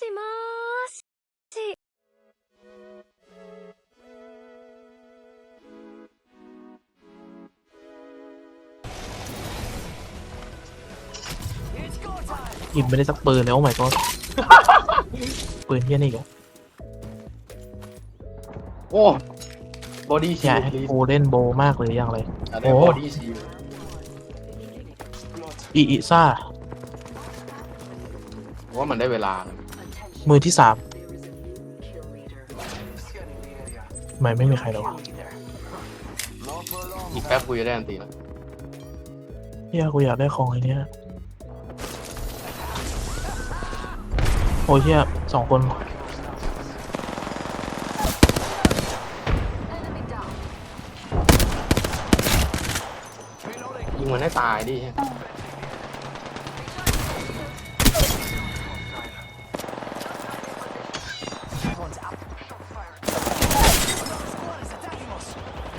しもーし。 หยิบไม่ได้สักปืนเลยโอ้ my god ปืนเฮี้ยนี่อีก็ โอ้บอดี้ อ ชิ ยา ล กให้ ด์ กูเล่นโบว์มากเลยอย่างไร อะไร โอ้ บอดี้ชิลด์ อีอีซ่า ว่ามันได้เวลาแล้ว มือที่สามทำไมไม่มีใครเลยวะอีกแป๊บกูจะได้อันตีแล้วเฮียกูอยากได้ของไอ้เนี้ยโอ้ยเฮียสองคนยิงมันให้ตายดิ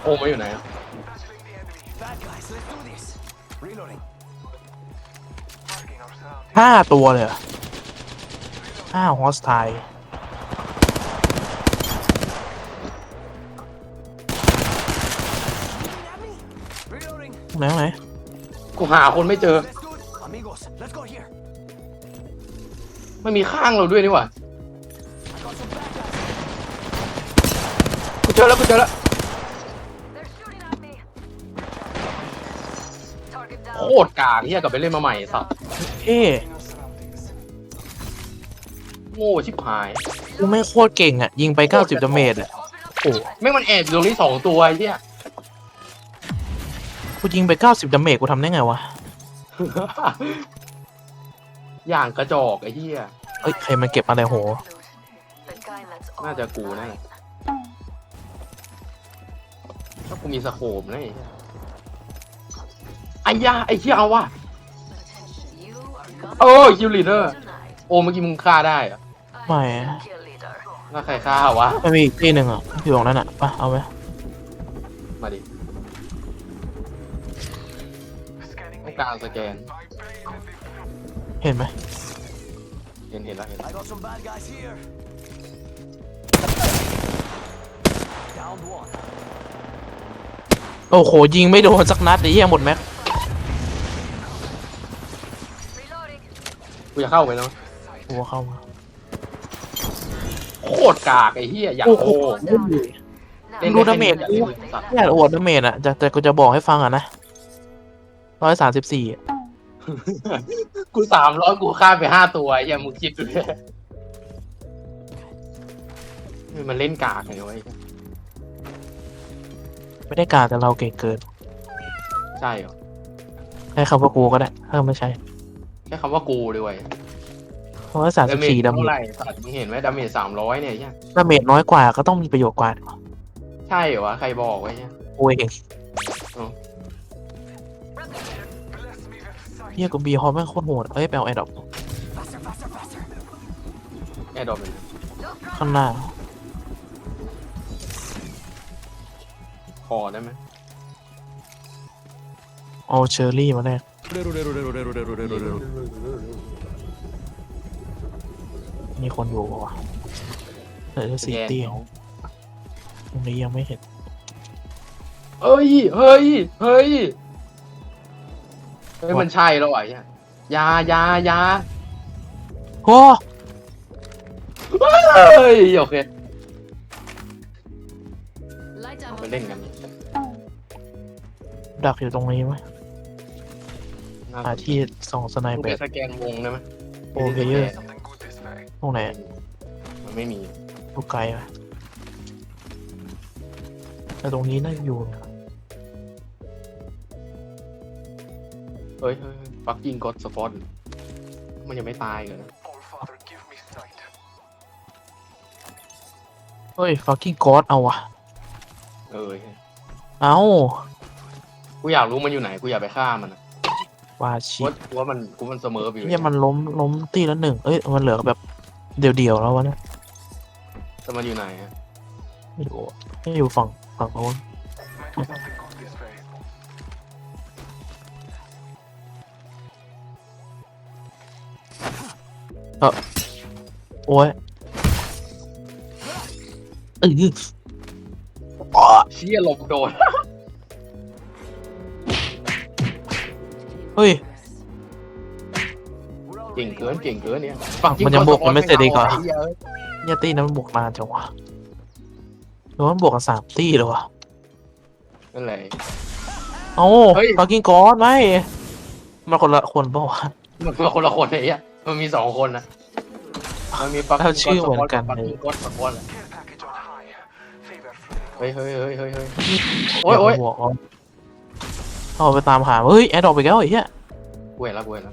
โอ้มาอยู่ไหนอะห้าตัวเลยเหรอห้าฮอสไทยไหนไหนกูหาคนไม่เจอ ไม่มีข้างเราด้วยนี่หว่า กูเจอแล้วกูเจอแล้ว ค down. ตรกากเฮียกลับไปเล่นมาใหม่สัตว์เอ๊ะโง่ชิบหายกูไม่โคตรเก่งอะ ยิงไปเก้าสิบดาเมจอะโอ้แม่งมันแอบอยู่ตรงนี้สองตัวไอ้เฮียกูยิงไปเก้าสิบดาเมจกูทำได้ไงวะอย่างกระจอกไอ้เฮียเอ้ยใครมันเก็บอะไรโห The kind that's น่าจะกูแน่ถ้ากูมีสโคปนะไอ้เหี้ย ไอ้ยาไอ้เฮียเอาว่ะ You are gonna โอ้คิวลีเดอร์ tonight. โอ้เมื่อกี้มึงฆ่าได้เหรอะ I ไม่ am the kill leader. ถ้าใครฆ่าวะไม่มีอีกที่หนึ่งอะอยู่ตรงนั้นอะไปเอาไหมมาดิต้องการสแกน เห็นไหมเห็นเห็นแล้วเห็นแล้ว I got some bad guys here. Down one. โอ้โหยิงไม่โดนสักนัดไอ้เหี้ยหมดแม็ก จะเข้าไปเนาะหัวเข้ามาโคตรกากไอ้เฮียอยากโอ้โหโง่เล่นดูดาเมจไได้แค่นี้อยากเล่นสัตว์ไม่อยากอวดดาเมจอะแต่แต่กูจะบอกให้ฟังอะนะร้อยสามสิบสี่กูสามร้อยกูฆ่าไปห้าตัวไอ้เฮียมึงคิดดูดิมันเล่นกากไงวะไอ้เหี้ยไม่ได้การแต่เราเก่งเกิน ใช่เหรอใช้คำว่ากูก็ได้ถ้าไม่ใช่ แค่คำว่ากูเลยเว้ยร้อยสามสิดาบเมจสี่ดาเมเท่าจไหร่สัตว์มึงเห็นไหมดาเมจสามร้อยเนี่ยไอ้เฮียดาเมจน้อยกว่าก็ต้องมีประโยชน์กว่าใช่เหรอวะใครบอกไว้เนี่ยกูเองเฮียกูบีฮอลแม่งโคตรโหดเอ้ยไปเอาแอดดอป Faster, faster, faster. แอร์ดรอปเลยข้างหน้าคอได้ไหมเอาเชอร์รี่มาแลก มีคนอยู่ปะวะเหลือสี่เตี้ยตรงนี้ยังไม่เห็นเฮ้ย เฮ้ย เฮ้ย เฮ้ย มันใช่แล้วไอ้เหี้ยอยาอยาอยาโอ้เฮ้ย โอเค Light เอา ammo. ไปเล่นกัน ดักอยู่ตรงนี้ไหมน่า หาที่ส่องสไนมึงเปอไปร์สแกนวงได้ไหมโอเคเยอะตรงไหนมันไม่มีลูกไกลไหมแต่ตรงนี้น่าจะอยู่เฮ้ยเฮ้ยปักกิ้งกดสปอตมันยังไม่ตายเลยนะ เฮ้ย fucking god เอาวะเออ เอากูอยากรู้มันอยู่ไหน กูอยากไปฆ่ามันอะ วากูชิว่ากูว่ามันกูมันเสมอไปอยู่เนี่ยมันล้มล้มตีละหนึ่งเอ้ยมันเหลือแบบเดี่ยวๆแล้ววะเนี่ยแต่มันอยู่ไหนอะไม่รู้อะไม่อยู่ฝั่งฝั่งโน้นเออโอ้ยเอออ๋อเชี่ยหลบโดน เฮ้ยเก่งเกินเก่งเกินเนี่ยมันยังบวกมันไม่เสร็จอีกเหรอไหี้ยเนี่ยตีนั้นมันบวกนานจังวะหรือว่ามันบวกกันสามตีเลยวะนั่นแหละเอ้าเฮ้ย ปากิ้งกอดไหมมันคนละคนเปล่าวะ มันเป็นคนละคนไอ้เหี้ยมันมีสองคนนะมันมีปักแล้วชื่อเหมือนกัน ปักเลยกิ้งก้อนปักก้อนอะ Care package on high. Favor เฮ้ยเฮ้ยเฮ้ยเฮ้ยเฮ้ยโอ้ยโอ้ยเดี๋วมันบวกเอา เอาไปตามหา เฮ้ย แอดออกไปแล้วไอ้เหี้ยเว้ยแล้วเว้ยแล้ว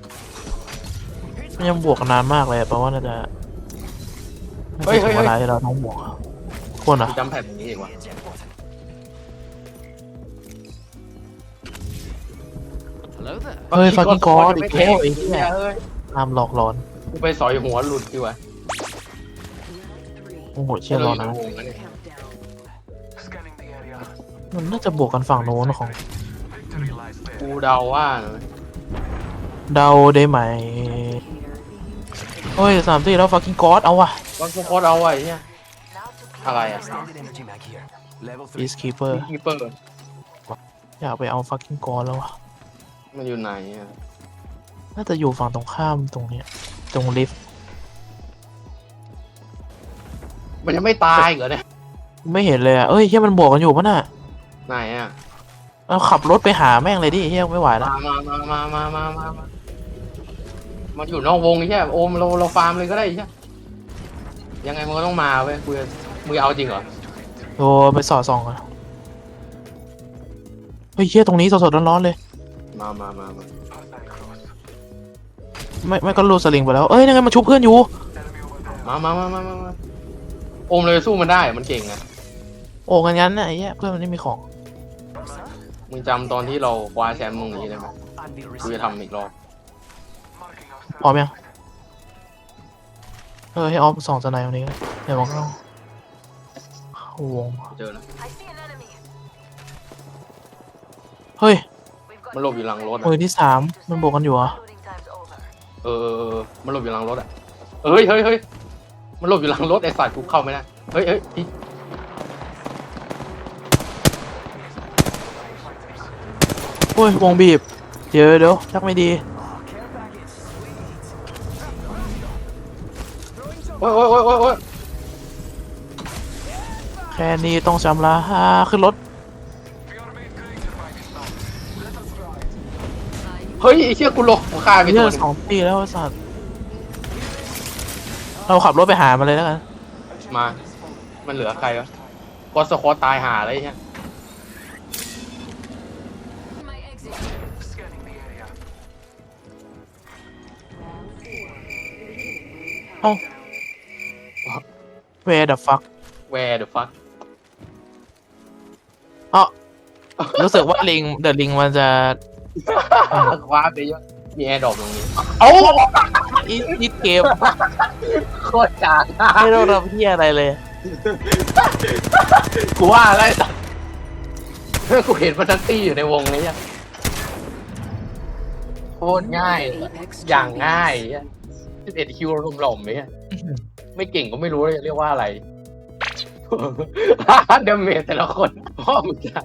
มันยังบวกกันนานมากเลยแปลว่าน่าจะเฮ้ยเฮ้ยเวลาที่เราต้องบวกอะคนอะกูจำแผ่นอย่างนี้อีกว่ะ eject button. Hello there. เฮ้ย fucking god อีกแล้วไอ้เหี้ยเฮ้ยตามหลอกหลอนกูไปสอยหัวหลุดดีกว่าโอ้โหเชี่ยรอนะเอยู่ในวงแล้วเนี่ย Scanning the area. มันน่าจะบวกกันฝั่งโน้นของ Victory lies there. กูเดาว่านะเดาได้ไหมเฮ้ยสามตีแล้ว fucking god เอาว่ะก็โคตรเอาไว้เนี่ย Now to clear อะไรอะ Extended energy mag here. Level 3. peacekeeper คีเปอร์อยากไปเอา fucking god แล้วว่ะมันอยู่ไหนอะน่าจะอยู่ฝั่งตรงข้ามตรงเนี้ยตรงลิฟต์มันยังไม่ตายเหรอเนี่ย ไม่เห็นเลยอะเอ้ยเฮียมันบวกกันอยู่ปะน่ะไหนอะ เอาขับรถไปหาแม่งเลยดิเฮียไม่ไหวแล้วมามามามามามามามามันอยู่นอกวงใช่โอมเราเราฟาร์มเลยก็ได้ใช่ยังไงมันก็ต้องมาเว้ยกูจะมึงเอาจริงเหรอโอ้ไปสอดส่องกันเฮ้ยเฮียตรงนี้สดๆร้อนๆเลย มามามามาไม่ไม่ก็รูดสลิงไปแล้วเอ้ยนั่นไงมันชุบเพื่อนอยู่ มามามามามามาโอมเลยสู้มันได้มันเก่งอะโอ้กันงั้นน่ะไอ้เหี้ยเพื่อนมันไม่มีของ มึงจำตอนที่เราคว้าแชมป์ตรงนี้ได้ไหม Anvil กูจะ received. ทำอีกรอบพร้อมยังเออให้ออฟสองสไนด์ตรงนี้ก็ได้เดี๋ยวมองเข้าเข้าวงเจอแล้ว I see an enemy. เฮ้ย We've got มันหลบอยู่หลังรถอะมือที่สามมันบวกกันอยู่เหรอ loading time's over. เออเออเออมันหลบอยู่หลังรถอะเฮ้ยเฮ้ยเฮ้ยมันหลบอยู่หลังรถไอ้สัตว์กูเข้าไม่ได้เฮ้ยเฮ้ย โอ้ยวงบีบ เดี๋ยวเดี๋ยวชักไม่ดี Oh, care package. Sweet. โอ้ยโอ้ยโอ้ยโอ้ยโอ้ยแค่นี้ต้องจำละอ่าขึ้นรถ เฮ้ยไอ้เชี่ยกูหลบกูฆ่าไปเลืตัอวดหนึงสองตีแล้วไอ้สัตว์ เราขับรถไปหามันเลยแล้วกัน มา มันเหลือใครวะกอสคอตายหาอะไรเนี่ย My exit. เอ้า where the fuck where the fuck เอ้ารู้สึกว่าลิงเดอะลิงมันจะคว้าไปเยอะมีแอร์ดรอปตรงนี้เอ้าอีอีเกมโคตรจางไม่ต้องทำเพี้ยอะไรเลย กูว่าอะไรสัตว์กูเห็นมันทั้งตี้อยู่ในวงนี้อะโค ตรง่าย อย่างง่ายอะ11คิวรุมหล่อมเนี่ยไม่เก่งก็ไม่รู้เลยเรียกว่าอะไรเดเมจแต่ละคนพ่อมึงจะ